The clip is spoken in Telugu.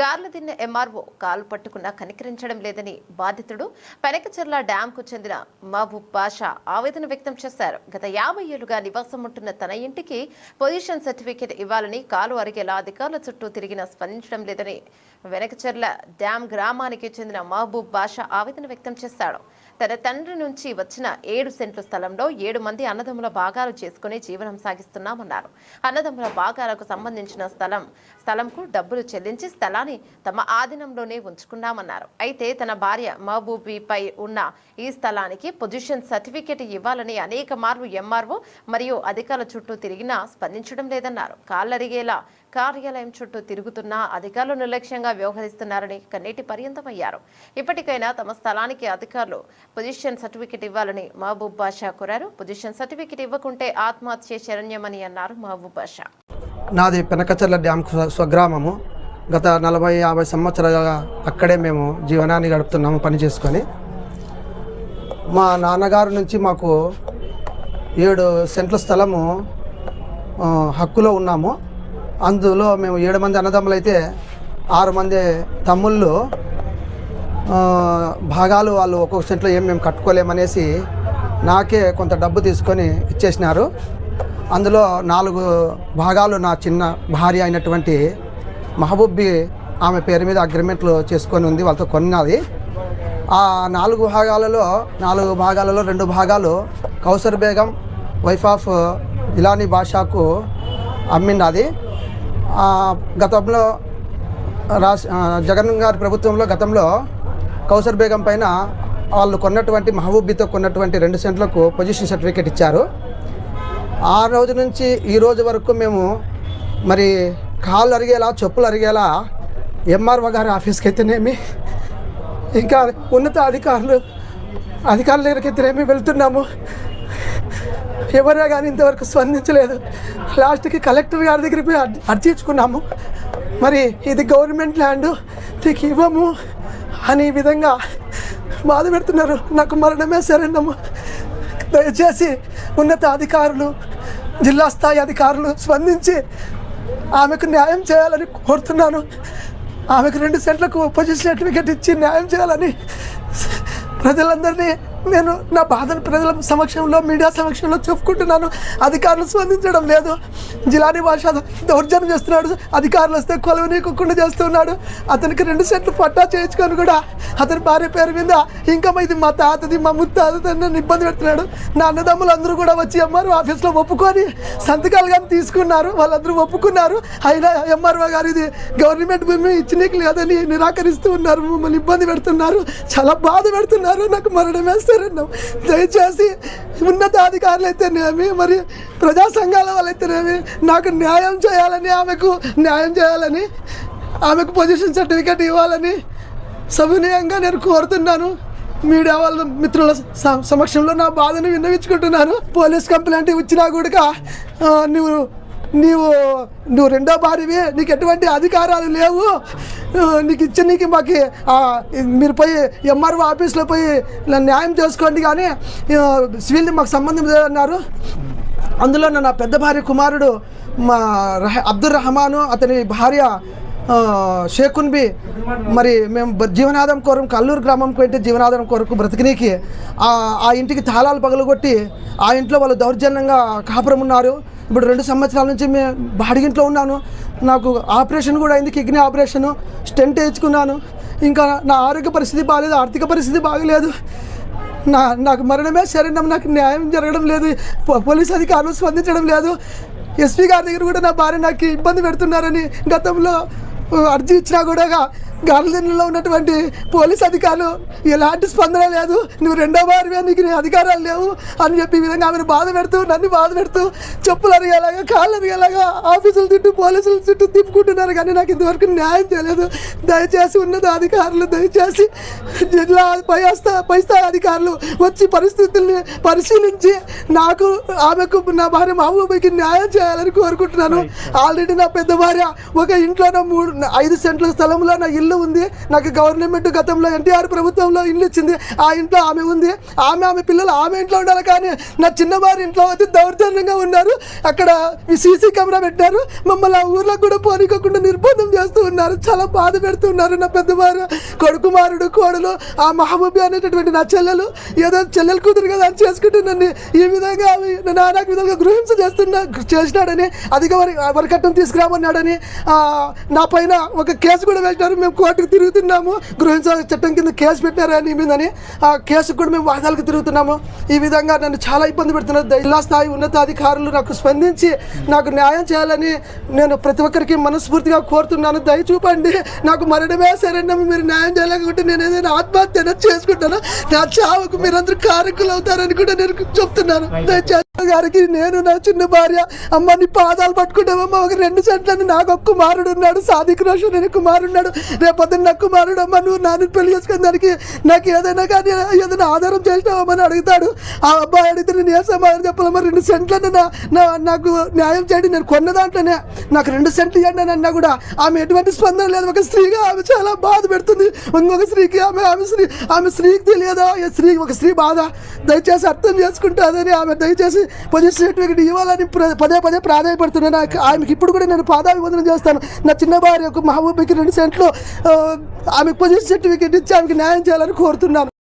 గార్లదిన్న ఎంఆర్ఓ కాలు పట్టుకున్నా కనికరించడం లేదని బాధితుడు పెనకచెర్ల డ్యాంకు చెందిన మహబూబ్ బాషా ఆవేదన వ్యక్తం చేశారు. గత యాభై ఏళ్ళుగా నివాసం ఉంటున్న తన ఇంటికి పొజిషన్ సర్టిఫికేట్ ఇవ్వాలని కాలు అరిగేలా అధికారుల చుట్టూ తిరిగినా స్పందించడం లేదని వెనకచెర్ల డ్యాం గ్రామానికి చెందిన మహబూబ్ బాషా ఆవేదన వ్యక్తం చేశాడు. తన తండ్రి నుంచి వచ్చిన ఏడు సెంట్ల స్థలంలో ఏడు మంది అన్నదమ్ముల భాగాలు చేసుకుని జీవనం సాగిస్తున్నామన్నారు. అన్నదమ్ముల భాగాలకు సంబంధించిన స్థలం స్థలంకు డబ్బులు చెల్లించి స్థలాన్ని తమ ఆధీనంలోనే ఉంచుకున్నామన్నారు. అయితే తన భార్య మహబూబీపై ఉన్న ఈ స్థలానికి పొజిషన్ సర్టిఫికేట్ ఇవ్వాలని అనేక మార్లు ఎంఆర్ఓ మరియు అధికారుల చుట్టూ తిరిగినా స్పందించడం లేదన్నారు. కాళ్ళరిగేలా కార్యాలయం చుట్టూ తిరుగుతున్నా అధికారులు నిర్లక్ష్యంగా వ్యవహరిస్తున్నారని కన్నీటి పర్యంతమయ్యారు. ఇప్పటికైనా తమ స్థలానికి అధికారులు పొజిషన్ సర్టిఫికేట్ ఇవ్వాలని మహబూబ్ బాషా కోరారు. పొజిషన్ సర్టిఫికేట్ ఇవ్వకుంటే ఆత్మహత్య శరణ్యమని అన్నారు మహబూబ్ బాషా. నాది పెనకచర్ల డ్యామ్ స్వ- స్వగ్రామము. గత నలభై యాభై సంవత్సరాలుగా అక్కడే మేము జీవనాన్ని గడుపుతున్నాము పని చేసుకొని. మా నాన్నగారు నుంచి మాకు ఏడు సెంట్ల స్థలము హక్కులో ఉన్నాము. అందులో మేము ఏడు మంది అన్నదమ్ములు అయితే ఆరు మంది తమ్ముళ్ళు భాగాలు వాళ్ళు ఒక్కొక్క సెంట్లో ఏం మేము కట్టుకోలేమనేసి నాకే కొంత డబ్బు తీసుకొని ఇచ్చేసినారు. అందులో నాలుగు భాగాలు నా చిన్న భార్య అయినటువంటి మహబూబ్బి ఆమె పేరు మీద అగ్రిమెంట్లు చేసుకొని ఉంది వాళ్ళతో కొన్నది. ఆ నాలుగు భాగాలలో నాలుగు భాగాలలో రెండు భాగాలు కౌసర్ బేగం వైఫ్ ఆఫ్ ఇలానీ బాషాకు అమ్మింది. గతంలో రాస్ జగన్ గారి ప్రభుత్వంలో గతంలో కౌసర్ బేగం పైన వాళ్ళు కొన్నటువంటి మహబూబీతో కొన్నటువంటి రెండు సెంట్లకు పొజిషన్ సర్టిఫికేట్ ఇచ్చారు. ఆ రోజు నుంచి ఈ రోజు వరకు మేము మరి కాళ్ళు అరిగేలా చెప్పులు అరిగేలా ఎంఆర్ఓ గారి ఆఫీస్కి అయితేనేమి ఇంకా ఉన్నత అధికారులు అధికారుల దగ్గరికి అయితేనేమి వెళ్తున్నాము. ఎవరే కానీ ఇంతవరకు స్పందించలేదు. లాస్ట్కి కలెక్టర్ గారి దగ్గరికి పోయి మరి ఇది గవర్నమెంట్ ల్యాండ్. నీకు ఇవ్వము. అని విధంగా బాధ పెడుతున్నారు. నాకు మరణమే సరేనమ్మ దయచేసి ఉన్నత అధికారులు జిల్లా స్థాయి అధికారులు స్పందించి ఆమెకు న్యాయం చేయాలని కోరుతున్నాను. ఆమెకు రెండు సెంట్లకు పొజిషన్ సర్టిఫికెట్ ఇచ్చి న్యాయం చేయాలని ప్రజలందరినీ నేను నా బాధను ప్రజల సమక్షంలో మీడియా సమక్షంలో చెప్పుకుంటున్నాను. అధికారులు స్పందించడం లేదు. జిలానీ భాష దౌర్జన్యం చేస్తున్నాడు. అధికారులు వస్తే కొలవనీయకుండా చేస్తున్నాడు. అతనికి రెండు సెట్లు పట్టా చేయించుకొని కూడా అతని భార్య పేరు మీద ఇంకా ఇది మా తాతది మా ముత్తాతది నన్ను ఇబ్బంది పెడుతున్నాడు. నా అన్నదమ్ములు అందరూ కూడా వచ్చి ఎంఆర్ఓ ఆఫీస్లో ఒప్పుకొని సంతకాలు కానీ తీసుకున్నారు. వాళ్ళందరూ ఒప్పుకున్నారు. అయినా ఎంఆర్ఓ గారు ఇది గవర్నమెంట్ భూమి ఇచ్చినీకి లేదని నిరాకరిస్తూ ఉన్నారు. మమ్మల్ని ఇబ్బంది పెడుతున్నారు. చాలా బాధ పెడుతున్నారు. నాకు మరణం వేస్తారన్నాం. దయచేసి ఉన్నతాధికారులు అయితేనేమి మరి ప్రజా సంఘాల వాళ్ళైతేనేమి నాకు న్యాయం చేయాలని ఆమెకు న్యాయం చేయాలని ఆమెకు పొజిషన్ సర్టిఫికేట్ ఇవ్వాలని సవినయంగా నేను కోరుతున్నాను. మీడియా వాళ్ళ మిత్రుల సమక్షంలో నా బాధను విన్నవించుకుంటున్నాను. పోలీస్ కంప్లైంట్ ఇచ్చినా కూడా నువ్వు నీవు నువ్వు రెండో భార్యవి నీకు ఎటువంటి అధికారాలు లేవు. నీకు ఇచ్చి నీకు మాకు మీరు పోయి ఎంఆర్ఓ ఆఫీస్లో పోయి న్యాయం చేసుకోండి కానీ సివిల్ని మాకు సంబంధం లేదన్నారు. అందులో నా పెద్ద భార్య కుమారుడు మా రహ అబ్దుల్ రహమాను అతని భార్య షేకున్బి షేకున్ బి మరి మేము బ- జీవనాధారం కోరం కల్లూరు గ్రామంకి వెళ్తే జీవనాధారం కొరకు బ్రతికినీకి ఆ ఆ ఇంటికి తాళాలు పగలగొట్టి ఆ ఇంట్లో వాళ్ళు దౌర్జన్యంగా కాపురం ఉన్నారు. ఇప్పుడు రెండు సంవత్సరాల నుంచి మేము బాడిగింట్లో ఉన్నాను. నాకు ఆపరేషన్ కూడా అయింది కిడ్నీ ఆపరేషను స్టెంట్ వేయించుకున్నాను. ఇంకా నా ఆరోగ్య పరిస్థితి బాగాలేదు ఆర్థిక పరిస్థితి బాగలేదు. నా నాకు మరణమే శరణం నాకు న్యాయం జరగడం లేదు. పో- పోలీస్ అధికారులు స్పందించడం లేదు. ఎస్పీ గారి దగ్గర కూడా నా భార్య నాకు ఇబ్బంది పెడుతున్నారని గతంలో అర్జీ ఇచ్చినా కూడా గార్లెన్లో ఉన్నటువంటి పోలీస్ అధికారులు ఎలాంటి స్పందన లేదు. నువ్వు రెండో భార్య నీకు నీ అధికారాలు లేవు. అని చెప్పి ఈ విధంగా ఆమెను బాధ పెడుతూ నన్ను బాధ పెడుతూ చెప్పులు అరిగేలాగా కాళ్ళు అరిగేలాగా ఆఫీసుల చుట్టూ పోలీసుల చుట్టూ తిప్పుకుంటున్నారు. కానీ నాకు ఇంతవరకు న్యాయం చేయలేదు. దయచేసి ఉన్నత అధికారులు దయచేసి జిల్లా పై పై స్థాయి అధికారులు వచ్చి పరిస్థితుల్ని పరిశీలించి నాకు ఆమెకు నా భార్య మహబూబికి న్యాయం చేయాలని కోరుకుంటున్నాను. ఆల్రెడీ నా పెద్ద భార్య ఒక ఇంట్లో మూడు ఐదు సెంట్ల స్థలంలో నా ఇల్లు ఇల్లు ఉంది. నాకు గవర్నమెంట్ గతంలో ఎన్టీఆర్ ప్రభుత్వంలో ఇల్లు ఇచ్చింది. ఆ ఇంట్లో ఆమె ఉంది. ఆమె ఆమె పిల్లలు ఆమె ఇంట్లో ఉండాలి కానీ నా చిన్నవారి ఇంట్లో వచ్చి దౌర్జన్యంగా ఉన్నారు. అక్కడ సీసీ కెమెరా పెట్టారు. మమ్మల్ని ఆ ఊర్లో కూడా పోనీకోకుండా నిర్బంధం చేస్తూ ఉన్నారు. చాలా బాధ పెడుతూ ఉన్నారు నా పెద్దవారు. కొడుకుమారుడు కోడలు ఆ మహబూబి అనేటటువంటి నా చెల్లెలు. ఏదో చెల్లెలు కూతురు కదా అని చేసుకుంటున్నాను ఈ విధంగా ఆమె విధంగా గృహింస చేస్తున్నా చేసినాడని అధిక వరి వరకట్నం తీసుకురామన్నాడని నా పైన ఒక కేసు కూడా పెట్టారు మేము కోర్టుకు తిరుగుతున్నాము. గృహింస చట్టం కింద కేసు పెట్టారు అని మీదని? ఆ కేసుకు కూడా మేము వాదాలకు తిరుగుతున్నాము. ఈ విధంగా నన్ను చాలా ఇబ్బంది పెడుతున్నారు. జిల్లా స్థాయి ఉన్నతాధికారులు నాకు స్పందించి నాకు న్యాయం చేయాలని నేను ప్రతి ఒక్కరికి మనస్ఫూర్తిగా కోరుతున్నాను. దయ చూపండి నాకు మరణమే సరైన మీరు న్యాయం చేయలేకపోతే నేను ఏదైనా ఆత్మహత్య చేసుకుంటాను. నా చావుకు మీరందరూ కారకులు అవుతారని కూడా నేను చెప్తున్నాను. దయచేసి గారికి నేను నా చిన్న భార్య అమ్మ నీ పాదాలు పట్టుకుంటామమ్మ ఒక రెండు సెంట్లని నాకు ఒక కుమారుడు ఉన్నాడు. సాదిక్ రోషన్ అనే కుమారున్నాడు రేపొద్దున నా కుమారుడు అమ్మ నువ్వు నాన్న పెళ్ళి చేసుకుని దానికి నాకు ఏదైనా కానీ ఏదైనా ఆధారం చేసినావమ్మని అడుగుతాడు. ఆ అబ్బాయి అడిగితే నేను ఏ సమాధానం చెప్పాలమ్మా రెండు సెంట్లు నా నా- నాకు న్యాయం చేయండి నేను కొన్న దాంట్లోనే. నాకు రెండు సెంట్లు ఇవ్వండి అని అన్నా కూడా ఆమె ఎటువంటి స్పందన లేదు. ఒక స్త్రీగా ఆమె చాలా బాధ పెడుతుంది. ఇంకొక స్త్రీకి ఆమె ఆమె స్త్రీ ఆమె స్త్రీకి తెలియదా? ఈ స్త్రీ ఒక స్త్రీ బాధ. దయచేసి అర్థం చేసుకుంటుందని ఆమె దయచేసి పొజిషన్ సర్టిఫికేట్ ఇవ్వాలని ప్ర- పదే పదే ప్రాధాన్యపడుతున్నాను నాకు ఆమెకి ఇప్పుడు కూడా నేను పాదాభివందనం చేస్తాను. నా చిన్న భార్యకు మహబూబ్కి రెండు సెంట్లు ఆమె ఆమెకు పొజిషన్ సర్టిఫికెట్ ఇచ్చి ఆమెకి న్యాయం చేయాలని కోరుతున్నాను.